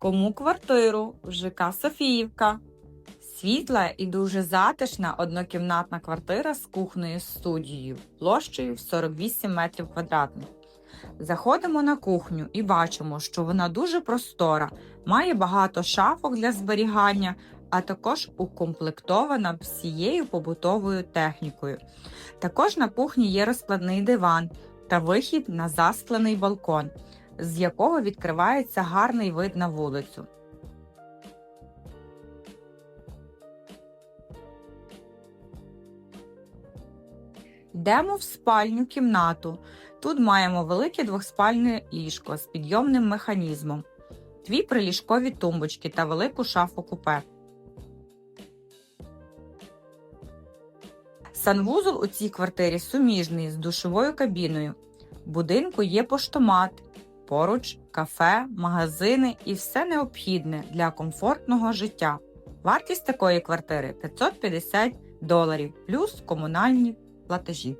Кому квартиру в ЖК Софіївка? Світла і дуже затишна однокімнатна квартира з кухнею студією площею в 48 метрів квадратних. Заходимо на кухню і бачимо, що вона дуже простора, має багато шафок для зберігання, а також укомплектована всією побутовою технікою. Також на кухні є розкладний диван та вихід на засклений балкон, з якого відкривається гарний вид на вулицю. Йдемо в спальню кімнату. Тут маємо велике двохспальне ліжко з підйомним механізмом, дві приліжкові тумбочки та велику шафу купе. Санвузол у цій квартирі суміжний з душовою кабіною. В будинку є поштомат, поруч кафе, магазини і все необхідне для комфортного життя. Вартість такої квартири 550 доларів плюс комунальні платежі.